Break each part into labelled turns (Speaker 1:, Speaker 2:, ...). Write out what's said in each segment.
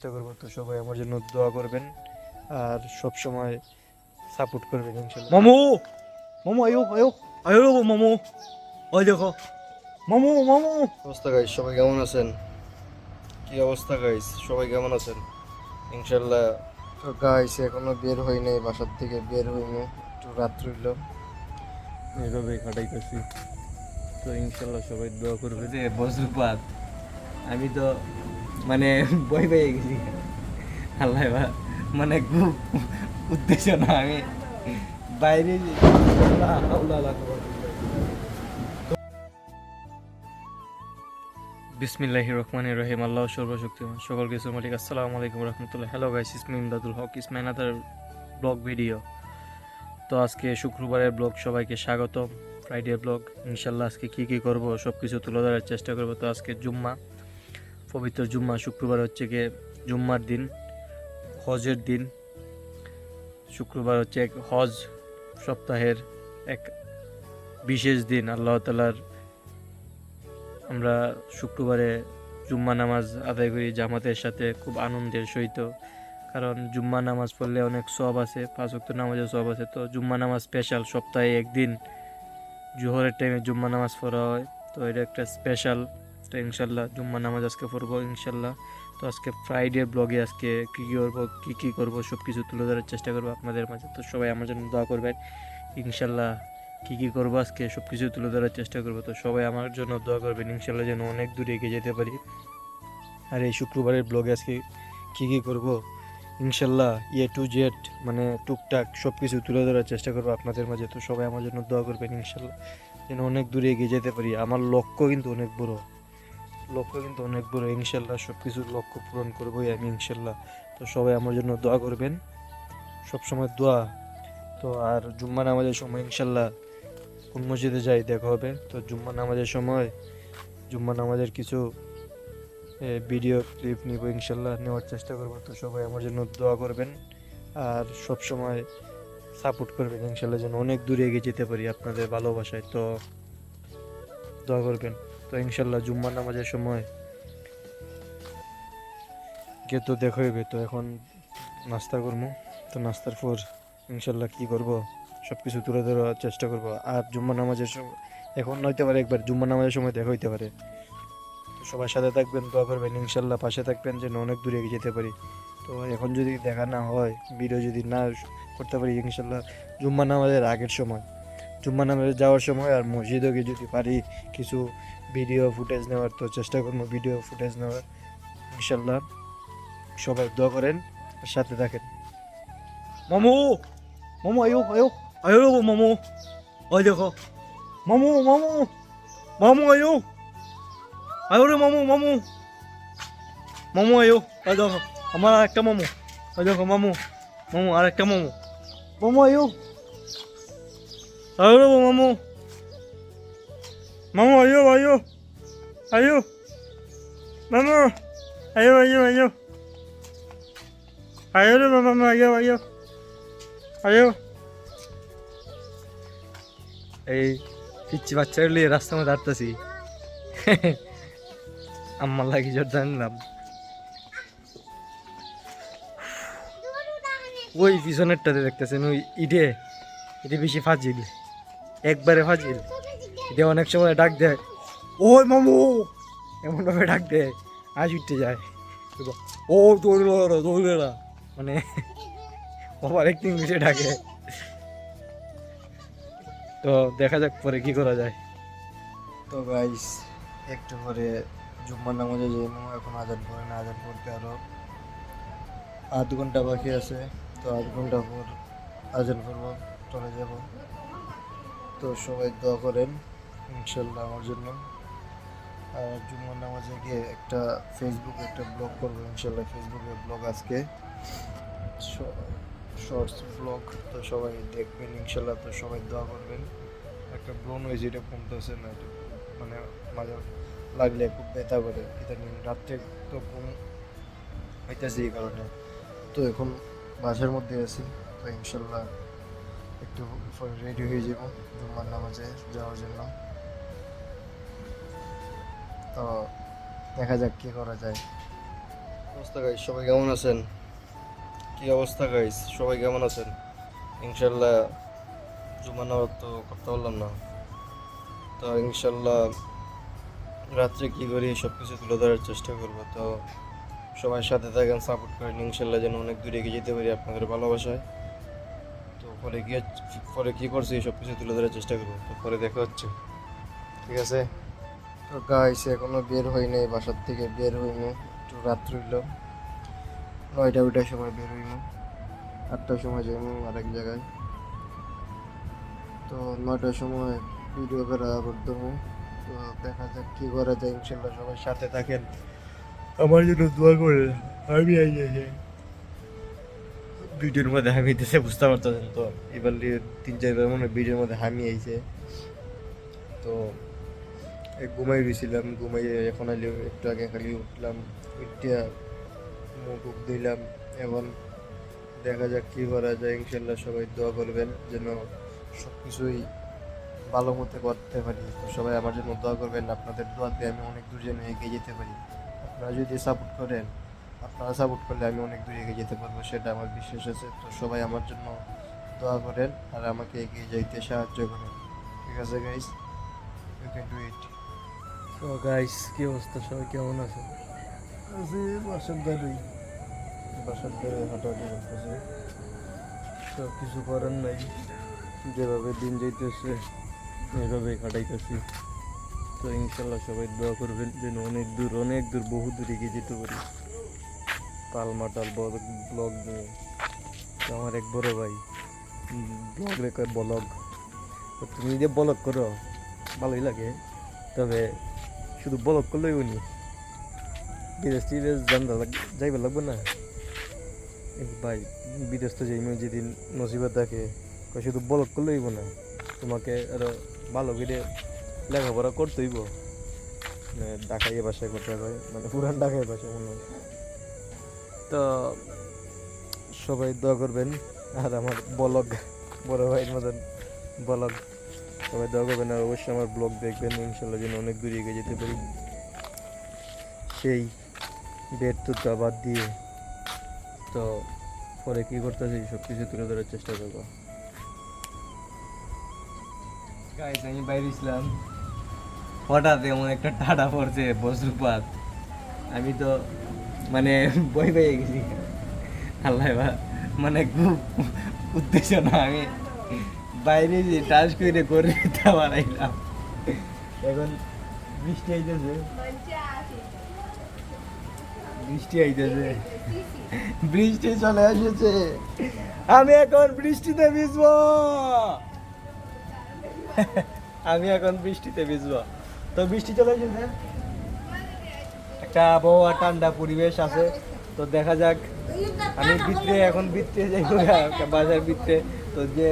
Speaker 1: চেষ্টা করব তো সবাই আমার জন্য দোয়া করবেন আর সব সময় সাপোর্ট করবেন ইনশাল্লাহ
Speaker 2: মামু! মামু আয়ো আয়ো আয়ো মামু। ওই দেখো। মামু মামু।
Speaker 1: অবস্থা গাইস সবাই কেমন আছেন? কি অবস্থা গাইস সবাই কেমন আছেন? ইনশাল্লাহ তো গাইস এখনও বের হই নাই বাসার থেকে বের হইনি। একটু রাত্র হইল এইভাবে কাটাইতেছি। তো ইনশাল্লাহ সবাই দোয়া করবে
Speaker 2: যে বজ্রপাত। আমি তো মানে বই পেয়ে গেছি। আল্লাহ মানে খুব উদ্দেশ্য না আমি বাইরে
Speaker 1: বিসমিল্লাহ রহমান রহিম আল্লাহ সর্বশক্তিমান, সকল কিছু মালিক। আসসালামু আলাইকুম রহমতুল্লাহ। Hello guys ইসমি Imdadul Haque ইসমাইন other blog video তো আজকে শুক্রবারের ব্লগ সবাইকে স্বাগতম ফ্রাইডে ব্লগ ইনশাল্লাহ আজকে কী কী করব সব কিছু তুলে ধরার চেষ্টা করব। তো আজকে জুম্মা। পবিত্র জুম্মা, শুক্রবার হচ্ছে গিয়ে জুম্মার দিন, হজের দিন। শুক্রবার হচ্ছে এক হজ সপ্তাহের এক বিশেষ দিন। আল্লাহ তালার আমরা শুক্রবারে জুম্মা নামাজ আদায় করি জামাতের সাথে খুব আনন্দের সহিত। কারণ জুম্মা নামাজ পড়লে অনেক সব আছে, পাঁচ ওয়াক্ত নামাজের সব আছে। তো জুম্মা নামাজ স্পেশাল সপ্তাহে একদিন, জোহরের টাইমে জুম্মা নামাজ পড়া হয়। তো এটা একটা স্পেশাল তো ইনশাল্লাহ জুম্মা নামাজ আজকে পড়ব, ইনশাল্লাহ। তো আজকে ফ্রাইডে ব্লগে আজকে কী কী করব, কী কী করব সব কিছু তুলে ধরার চেষ্টা করব আপনাদের মাঝে। তো সবাই আমার জন্য দোয়া করবেন। ইনশাল্লাহ কী কী করব আজকে সব কিছু তুলে ধরার চেষ্টা করব। তো সবাই আমার জন্য দোয়া করবেন, ইনশাল্লাহ যেন অনেক দূরে এগিয়ে যেতে পারি। আর এই শুক্রবারের ব্লগে আজকে কী কী করব, ইনশাল্লাহ ইয়ে টু জেড মানে টুকটাক সব কিছু তুলে ধরার চেষ্টা করব আপনাদের মাঝে। তো সবাই আমার জন্য দোয়া করবেন, ইনশাল্লাহ যেন অনেক দূরে এগিয়ে যেতে পারি। আমার লক্ষ্য কিন্তু অনেক বড়। লক্ষ্য কিন্তু অনেক বড়, ইনশাল্লাহ সব কিছুর লক্ষ্য পূরণ করবোই আমি, ইনশাল্লাহ। তো সবাই আমার জন্য দোয়া করবেন সব সময় দোয়া। তো আর জুম্মা নামাজের সময় ইনশাল্লাহ কোন মসজিদে যাই দেখা হবে। তো জুম্মা নামাজের সময়, জুম্মা নামাজের কিছু ভিডিও ক্লিপ নিব ইনশাল্লাহ, নেওয়ার চেষ্টা করব। তো সবাই আমার জন্য দোয়া করবেন আর সব সময় সাপোর্ট করবেন ইনশাল্লাহ, যেন অনেক দূরে এগিয়ে যেতে পারি আপনাদের ভালোবাসায়। তো দোয়া করবেন। তো ইনশাল্লাহ জুম্মা নামাজের সময় গিয়ে তো দেখা হইবে, তো এখন নাস্তা করব তো নাস্তার পর ইনশাল্লাহ কি করব সব কিছু তুলে ধরার চেষ্টা করব। আর জুম্মা নামাজের সময় এখন নইতে পারে একবার জুম্মা নামাজের সময় দেখা হইতে পারে। তো সবার সাথে থাকবেন, দোয়া করবেন, ইনশাল্লাহ পাশে থাকবেন যেন অনেক দূরে এগিয়ে যেতে পারি। তো এখন যদি দেখা না হয়, ভিডিও যদি না করতে পারি, ইনশাল্লাহ জুম্মা নামাজের আগের সময়। জুম্মা নামাজে যাওয়ার সময় আর মসজিদও গিয়ে যদি পারি, কিছু ভিডিও ফুটেজ নেওয়ার তো চেষ্টা করব ভিডিও ফুটেজ নেওয়ার। ইনশাল্লাহ সবাই দোয়া করেন সাথে থাকেন।
Speaker 2: মামু মামু, আয়ো আয়ো আয়ো, মামু। ওই দেখো। মামু মামু মামু, আয়ো। আয়ো রে মামু মামু। মামু, আয়ো। ওই দেখো, আমার আর একটা মামু। ওই দেখো, মামু। মামু আর একটা মামু। মামু, আয়ো। আয়ো রে মামু। মামু আয়ো আয়ো আয়ো মামু আয়ো আয়ো আয়ো আয়ো রে মামু আয়ো আয়ো আয়ো এই পিচ্ছি বাচ্চাগুলো নিয়ে রাস্তার মধ্যে হাঁটতেছি। আমার লাগি জোর জানলাম। ওই পিছনেরটাতে দেখতেছেন, ওই ইটে এটা বেশি ফাজিল। একবারে ফাজিল। এটা অনেক সময় ডাক দেয়, ওই মামু! এমন ভাবে ডাক দেয় আজ উঠতে যায়। ও দৌড়লো দৌড়লো মানে ওভার একদিন মিশে ডাকে। তো দেখা যাক পরে কি করা যায়।
Speaker 1: তো গাইস একটু পরে জুম্মার নামাজে যাইব এখন আজান পরে না, আজান পড়তে আরও আধ ঘণ্টা বাকি আছে। তো আধ ঘণ্টা পর আজান করব চলে যাব। তো সবাই দোয়া করেন। ইনশাল্লাহ আমার জন্য। আর জুম্মার নামাজে গিয়ে একটা ফেসবুকে একটা ব্লগ করব ইনশাল্লাহ। ফেসবুকে ব্লগ আজকে। শর্টস ব্লগ তো সবাই দেখবেন ইনশাল্লাহ, তো সবাই দোয়া করবেন। একটা ব্রণ হয়েছে, এটা কমতেছে না মানে মাঝে লাগলে খুব ব্যথা করে। ইদানিং রাত্রে তো ঘুম হইতেছে এই কারণে। তো এখন বাসার মধ্যে আছি, তো ইনশাল্লাহ একটু রেডি হয়ে যাব, জুম্মার নামাজে যাওয়ার জন্য। তো দেখা যাক কী করা যায়।
Speaker 3: অবস্থা গাইস সবাই কেমন আছেন? কি অবস্থা গাইস সবাই কেমন আছেন? ইনশাল্লাহ জুমা নামাজ তো করতে পারলাম না। তো ইনশাল্লাহ রাত্রে কি করি সব কিছু তুলে ধরার চেষ্টা করব। তো সবাই সাথে থাকেন সাপোর্ট করেন। ইনশাল্লাহ যেন অনেক দূরে এগিয়ে যেতে পারি আপনাদের ভালোবাসায়। তো পরে গিয়ে পরে কী করছি সব কিছু তুলে ধরার চেষ্টা করব। তো পরে দেখা হচ্ছে। ঠিক আছে? তো গাইস এখনও বের হই নাই, বাসার থেকে বের হইনি একটু রাত্র হইল। নয়টা ওইটার সময় বের হইনি আটটার সময় যাইমু আরেক জায়গায়। তো নয়টার সময় ভিডিও করা হবে তো দেখা যাক কি করা যায়, ইনশাল্লাহ সবাই সাথে থাকেন। আমার জন্য দোয়া করে। আমি আই যাই ভিডিওর মধ্যে হামি দিতে বুঝতে পারতেছেন তো। এবার তিন, চারবার মনে ভিডিওর মধ্যে হামি আইছে। তো ঘুমাই গেছিলাম, ঘুমাইয়ে এখন আলি একটু আগে খালি উঠলাম, উঠিয়া মুখ দিলাম এখন দেখা যাক কী করা যায়, ইনশাল্লাহ সবাই দোয়া করবেন যেন সব কিছুই ভালো মতো করতে পারি। তো সবাই আমার জন্য দোয়া করবেন, আপনাদের দোয়াতে আমি অনেক দূর যেন এগিয়ে যেতে পারি। আপনারা যদি সাপোর্ট করেন, আপনারা সাপোর্ট করলে আমি অনেক দূর এগিয়ে যেতে পারব, সেটা আমার বিশ্বাস আছে। তো সবাই আমার জন্য দোয়া করেন আর আমাকে এগিয়ে যাইতে সাহায্য করেন। ঠিক আছে guys you can do it
Speaker 1: তো গাইস কি অবস্থা? সবাই কেমন আছে
Speaker 3: আছে বাসার দ্বারই বাসার দ্বারে হাঁটাহাঁটি করতেছে।
Speaker 1: তো কিছু করার নাই। যেভাবে দিন যাইতেছে এইভাবে কাটাইতেছি। তো ইনশাল্লাহ সবাই দোয়া করবেন, যেন অনেক দূর অনেক দূর, বহু দূর এগিয়ে যেতে পারি। পালমাটাল ব্লগ নিয়ে। আমার এক বড় ভাই ব্লগ রেখে ব্লগ তুমি যে ব্লগ করো, ভালোই লাগে। তবে শুধু বলক করলেই উনি। বিদেশ টিদেশ লাগ যাইবে লাগবে না। ভাই, বিদেশ তো যাইমে, যেদিন নসিবত থাকে শুধু বলক করলেই না। তোমাকে আরও ভালো করে লেখাপড়া মানে ঢাকাইয়ে ভাষায় করতে হবে মানে পুরান ঢাকাই ভাষায় মনে তো সবাই দোয়া করবেন, আর আমার বলক, বড় ভাইয়ের মতন ব্লগ সবাই দোয়া করবেন আর অবশ্যই আমার ব্লগ দেখবেন, ইনশাল্লাহ যেন অনেক দূরে এগিয়ে যেতে পারি। সেই ব্যর্থতা বাদ দিয়ে তো পরে কী করতেছি সব কিছু তুলে ধরার চেষ্টা করব। গাইস আমি বাইরে ছিলাম। হঠাৎ এমন একটা টাটা পড়ছে, বজ্রপাত। আমি তো মানে বই পেয়ে গেছি। আল্লাহ মানে খুব উদ্দেশ্য না আমি। বাইরে যে টাচ করে করে বানাইলাম। এখন বৃষ্টি আইতেছে। বৃষ্টি আইতেছে। বৃষ্টি চলে এসেছে। আমি এখন বৃষ্টিতে ভিজবো। আমি এখন বৃষ্টিতে ভিজবো। তো বৃষ্টি চলে এসেছে। একটা আবহাওয়া ঠান্ডা পরিবেশ আছে। তো দেখা যাক। আমি ভিতরে এখন ভিতরে যাই বাজার ভিতরে। তো যে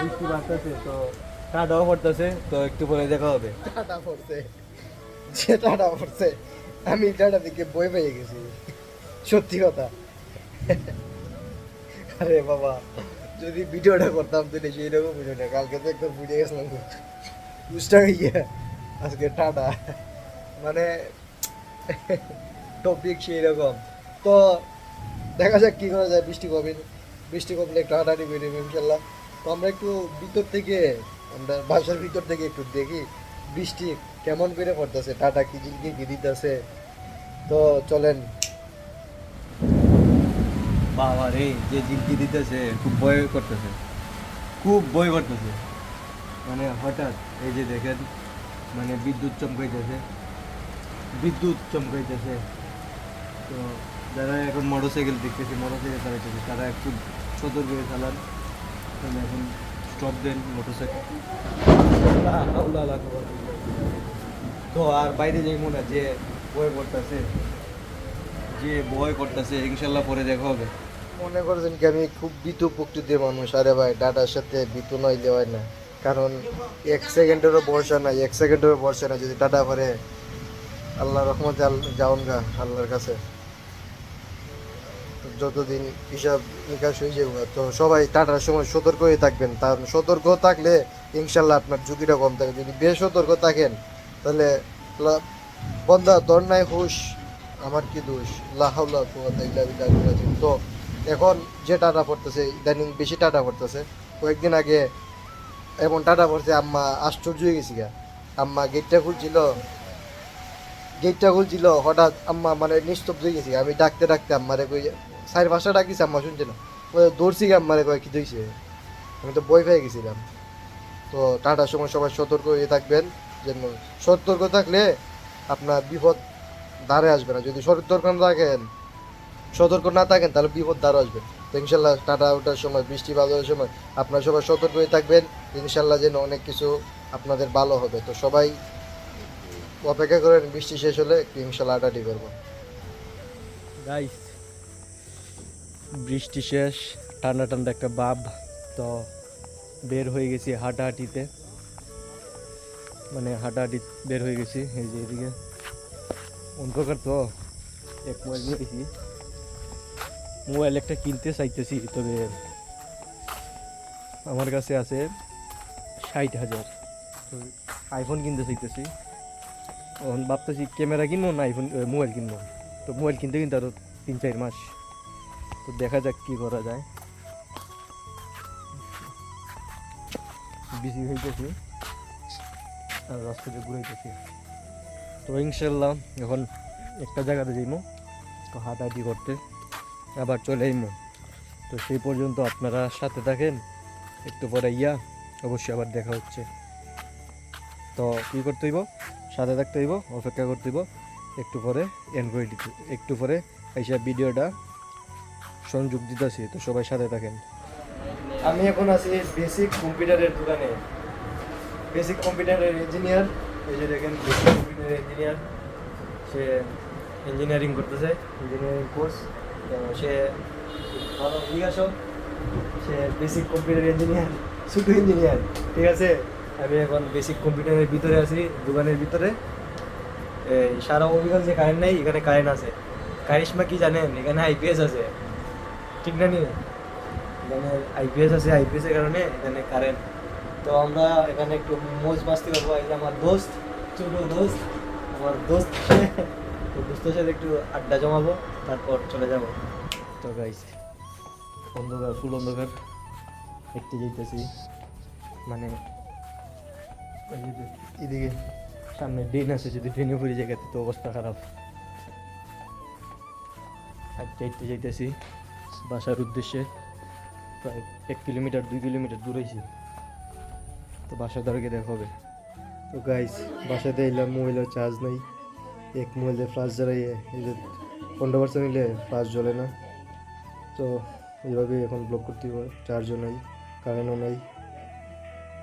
Speaker 1: বৃষ্টি বাড়তেছে, তো ঠান্ডাও পড়তেছে তো একটু পরে দেখা হবে।
Speaker 3: টাটা পড়ছে যে টাটা পড়ছে আমি টাটা দিকে বই পেয়ে গেছি। সত্যি কথা। আরে বাবা, যদি ভিডিওটা করতাম তাহলে সেই রকম ভিডিওটা কালকে তো একদম বুঝে গেছিলাম। বুঝতে গিয়ে আজকে টাটা। মানে টপিক সেই রকম। তো দেখা যাক কি করা যায়, বৃষ্টি কবে বৃষ্টি কমলে একটু হাঁটাহাঁটি নেবে, ইনশাল্লাহ। তো আমরা একটু ভিতর থেকে, আমরা বাসার ভিতর থেকে একটু দেখি বৃষ্টি কেমন করে পড়তেছে টাটা কি জিলকি কি দিতেছে। তো চলেন।
Speaker 1: বাবা রে, যে জিজ্ঞি দিতেছে, খুব ভয় করতেছে। খুব ভয় করতেছে। মানে হঠাৎ এই যে দেখেন মানে বিদ্যুৎ চমকাইতেছে। বিদ্যুৎ চমকাইতেছে। তো যারা এখন মোটর সাইকেল দেখতেছে মোটর সাইকেল চালাইতেছে, তারা একটু সতর্ক হয়ে চালান। এখন স্টপ দেন মোটর সাইকেল তো আর বাইরে যাই মনে যে ভয় করতেছে যে ভয় করতেছে ইনশাল্লাহ পরে দেখা হবে।
Speaker 3: মনে করছেন কি আমি খুব বিতু প্রকৃতির মানুষ। আরে ভাই ডাটার সাথে বিতু নয় দেওয়াই না কারণ এক সেকেন্ডেরও বর্ষা নাই এক সেকেন্ডেরও বর্ষা নাই যদি টাটা পরে আল্লাহ রহমতে যাওন গা আল্লাহর কাছে। যতদিন হিসাব নিকাশ হয়ে যাবে, তো সবাই টাটার সময় সতর্ক হয়ে থাকবেন। তার সতর্ক থাকলে ইনশাল্লাহ আপনার ঝুঁকিটা কম থাকে। যদি বেসতর্ক থাকেন, তাহলে বন্ধা তোর নাই হুশ, আমার কি দোষ? লাহাউলা কুয়াতা ইল্লা বিল্লাহিল আযীম। তো এখন যে টাটা পড়তেছে, ইদানিং বেশি টাটা পড়তেছে। কয়েকদিন আগে এমন টাটা পড়ছে, আম্মা আশ্চর্য হয়ে গেছি গা। আম্মা গেটটা খুলছিল গেটটা খুলছিল, হঠাৎ আম্মা মানে নিস্তব্ধ হয়ে গেছি আমি ডাকতে ডাকতে আম্মারে কই পাঁচটা ডাকিছি আম্মা, শুনছে না ওই দৌড়ছি গা আম্মারে কয়, কি দইছে আমি তো বই পেয়ে গেছিলাম। তো টাটার সময় সবাই সতর্ক হয়ে থাকবেন, যেন সতর্ক থাকলে আপনার বিপদ দ্বারে আসবে না। যদি সতর্ক না থাকেন সতর্ক না থাকেন তাহলে বিপদ দ্বারা আসবে। তো ইনশাল্লাহ টাটা ওঠার সময়, বৃষ্টি বাদলের সময় আপনারা সবাই সতর্ক হয়ে থাকবেন। ইনশাল্লাহ যেন অনেক কিছু আপনাদের ভালো হবে। তো সবাই অপেক্ষা করেন, বৃষ্টি শেষ হলে একটু ইনশাল্লাহ আটাটি করব।
Speaker 1: গাইস বৃষ্টি শেষ ঠান্ডা ঠান্ডা একটা ভাব তো বের হয়ে গেছি হাঁটাহাঁটিতে। মানে হাঁটাহাঁটি বের হয়ে গেছি, এই যে এদিকে। অন্ধকার তো? এক মোবাইল গেছি মোবাইল একটা কিনতে চাইতেছি, তবে আমার কাছে আছে ষাট হাজার। আইফোন কিনতে চাইতেছি। এখন ভাবতেছি, ক্যামেরা কিনবো না আইফোন মোবাইল কিনবো? তো মোবাইল কিনতে কিনতে আরও তিন চার মাস। তো দেখা যাক কি করা যায়। বিজি হইতেছি, আর রাস্তাতে ঘুরাইতেছি। তো ইনশাল্লাহ এখন একটা জায়গাতে যাইমো তো হাঁটাহাঁটি করতে, আবার চলে আইমো। তো সেই পর্যন্ত আপনারা সাথে থাকেন, একটু পরে ইয়া, অবশ্যই আবার দেখা হচ্ছে। তো কী করতে হইব? সাথে থাকতে হইব, অপেক্ষা করতে হইব, একটু পরে দিতে একটু পরে এইসব ভিডিওটা সংযোগ দিতেছি, তো সবাই সাথে থাকেন।
Speaker 3: আমি এখন আছি বেসিক কম্পিউটারের দোকানে। বেসিক কম্পিউটারের ইঞ্জিনিয়ার এই যে দেখেন বেসিক কম্পিউটারের ইঞ্জিনিয়ার সে ইঞ্জিনিয়ারিং করতেছে ইঞ্জিনিয়ারিং কোর্স সে ভালো ঠিক আছে সে বেসিক কম্পিউটার ইঞ্জিনিয়ার শুধু ইঞ্জিনিয়ার ঠিক আছে? আমি এখন বেসিক কম্পিউটারের ভিতরে আছি, দোকানের ভিতরে। সারা সারা যে কারেন্ট নেই, এখানে কারেন্ট আছে। কারিশমা কি জানেন? এখানে আইপিএস আছে। ঠিক না নিয়ে এখানে আইপিএস আছে আইপিএস এর কারণে এখানে কারেন্ট তো আমরা এখানে একটু মোজ মাস্তি করব এই আমার দোস্ত, ছোট দোস্ত, আমার দোস্ত। তো দোস্তের সাথে একটু আড্ডা জমাবো, তারপর চলে যাব।
Speaker 1: তো গাইস অন্ধকার, ফুল অন্ধকার। দেখতে যাইতেছি মানে এদিকে সামনে ড্রেন আছে, যদি ড্রেনে পড়ে জায়গাতে তো অবস্থা খারাপ। হাঁটতে হাঁটতে যাইতেছি বাসার উদ্দেশ্যে প্রায় এক কিলোমিটার, দুই কিলোমিটার দূরেছি তো বাসার দ্বারা দেখা হবে।
Speaker 3: তো গাইস বাসাতে এলাম মোবাইলের চার্জ নেই। এক মোবাইলে ফ্লাশ জ্বালাই এই যে পনেরো পার্সেন্ট নিলে ফ্লাশ জ্বলে না। তো এইভাবে এখন ব্লক করতে হবে চার্জও নেই কারেন্টও নেই।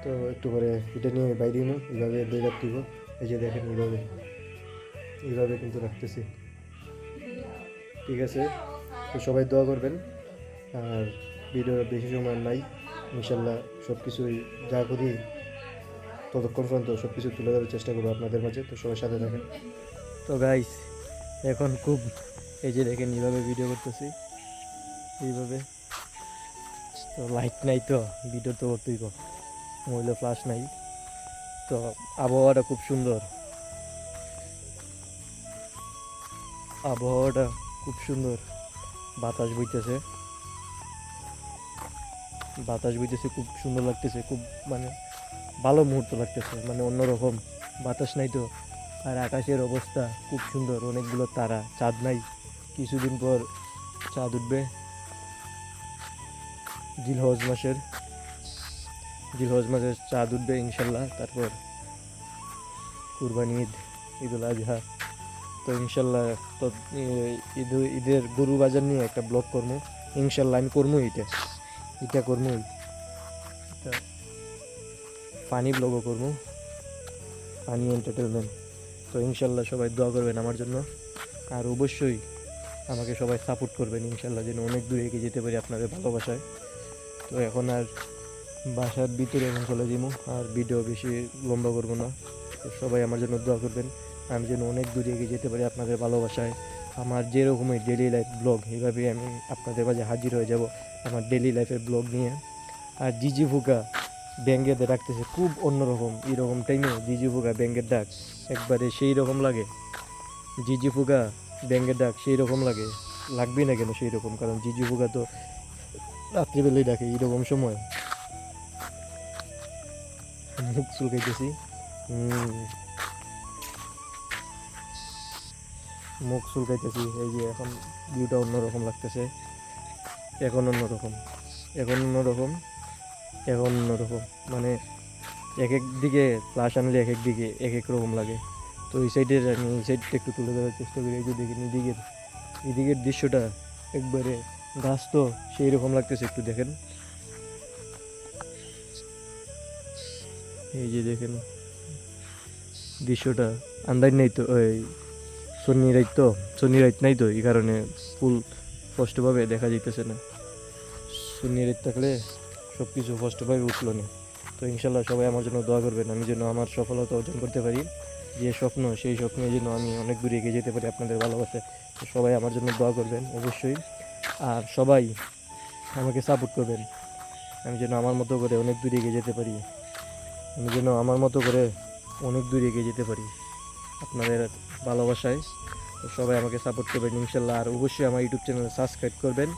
Speaker 3: তো একটু করে এটা নিয়ে বাইরে নিই এইভাবে দিয়ে রাখতে এই যে দেখেন এইভাবে। এইভাবে কিন্তু রাখতেছি। ঠিক আছে? তো সবাই দোয়া করবেন। আর ভিডিও বেশি সময় নাই। ইনশাল্লাহ সব কিছুই যা করি ততক্ষণ পর্যন্ত সব কিছু তুলে ধরার চেষ্টা করব আপনাদের মাঝে। তো সবাই সাথে থাকেন।
Speaker 1: তো গাইস এখন খুব এই যে দেখেন এইভাবে ভিডিও করতেছি। এইভাবে। তো লাইট নাই তো ভিডিও তো করতেই মোবাইলে ফ্লাশ নাই। তো আবহাওয়াটা খুব সুন্দর। আবহাওয়াটা খুব সুন্দর। বাতাস বইতেছে। বাতাস বইতেছে, খুব সুন্দর লাগতেছে, খুব মানে ভালো মুহূর্ত লাগতেছে। মানে অন্যরকম, বাতাস নাই তো। আর আকাশের অবস্থা খুব সুন্দর, অনেকগুলো তারা, চাঁদ নাই। কিছুদিন পর চাঁদ উঠবে। জিলহজ মাসের জিলহজ মাসের চাঁদ উঠবে ইনশাল্লাহ। তারপর কুরবানি ঈদ, ঈদুল আজহা। তো ইনশাল্লাহ তো ঈদ, ঈদের গরু বাজার নিয়ে একটা ব্লগ করব। ইনশাল্লাহ আমি করব এটা। এটা করব। পানি ব্লগও করব। পানি এন্টারটেনমেন্ট তো ইনশাল্লাহ সবাই দোয়া করবেন আমার জন্য। আর অবশ্যই আমাকে সবাই সাপোর্ট করবেন ইনশাল্লাহ, যেন অনেক দূরে এগিয়ে যেতে পারি আপনাদের ভালোবাসায়। তো এখন আর বাসার ভিতরে এখন চলে যাব আর ভিডিও বেশি লম্বা করব না। তো সবাই আমার জন্য দোয়া করবেন। আমি যেন অনেক দূরে এগিয়ে যেতে পারি আপনাদের ভালোবাসায়। আমার যেরকমই ডেলি লাইফ ব্লগ এইভাবেই আমি আপনাদের মাঝে হাজির হয়ে যাব আমার ডেলি লাইফের ব্লগ নিয়ে। আর জিজি ফুকা ব্যাঙ্গেতে রাখতেছে খুব অন্যরকম, এরকম টাইমে জিজি ফুকা ব্যাঙ্গের ডাক একবারে সেই রকম লাগে। জিজি ফুকা ব্যাঙ্গের ডাক সেই রকম লাগে লাগবেই না কেন সেই রকম কারণ জিজি ফুকা তো রাত্রিবেলায় ডাকে এইরকম সময়। মুখ চুলকাইতেছি। হুম মুখ চুলকাইতেছি, এই যে এখন ভিউটা অন্যরকম লাগতেছে। এখন অন্যরকম এখন অন্যরকম এখন অন্যরকম। মানে এক এক দিকে ফ্লাশ আনলে এক এক দিকে এক এক রকম লাগে। তো এই সাইডের আমি এই সাইডটা একটু তুলে ধরার চেষ্টা করি, এই যে দেখেন এদিকের এদিকের দৃশ্যটা একবারে গাছ তো সেই রকম লাগতেছে, একটু দেখেন। এই যে দেখেন, দৃশ্যটা, আন্দাজ নেই তো, ওই সন্নি রাইত তো সন্নি রাইত নাই তো, এই কারণে ফুল স্পষ্টভাবে দেখা যাইতেছে না। সন্নি রাইত থাকলে সব কিছু স্পষ্টভাবে উঠল না। তো ইনশাল্লাহ সবাই আমার জন্য দোয়া করবেন, আমি যেন আমার সফলতা অর্জন করতে পারি। যে স্বপ্ন, সেই স্বপ্নে যেন আমি অনেক দূরে এগিয়ে যেতে পারি আপনাদের ভালোবাসে তো সবাই আমার জন্য দোয়া করবেন, অবশ্যই। আর সবাই আমাকে সাপোর্ট করবেন। আমি যেন আমার মতো করে অনেক দূরে এগিয়ে যেতে পারি। আমি যেন আমার মতো করে অনেক দূরে এগিয়ে যেতে পারি। আপনাদের ভালোবাসায়। তো সবাই আমাকে সাপোর্ট করবেন, ইনশাল্লাহ। আর অবশ্যই আমার ইউটিউব চ্যানেল সাবস্ক্রাইব করবেন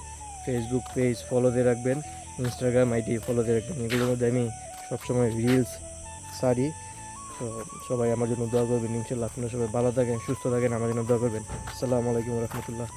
Speaker 1: ফেসবুক পেজ ফলো দিয়ে রাখবেন ইনস্টাগ্রাম আইডি ফলো দিয়ে রাখবেন। এগুলোর মধ্যে আমি সবসময় রিলস সারি তো সবাই আমার জন্য দোয়া করবেন, ইনশাল্লাহ। আপনারা সবাই ভালো থাকেন, সুস্থ থাকেন, আমার জন্য দোয়া করবেন। আসসালামু আলাইকুম রহমতুল্লাহ।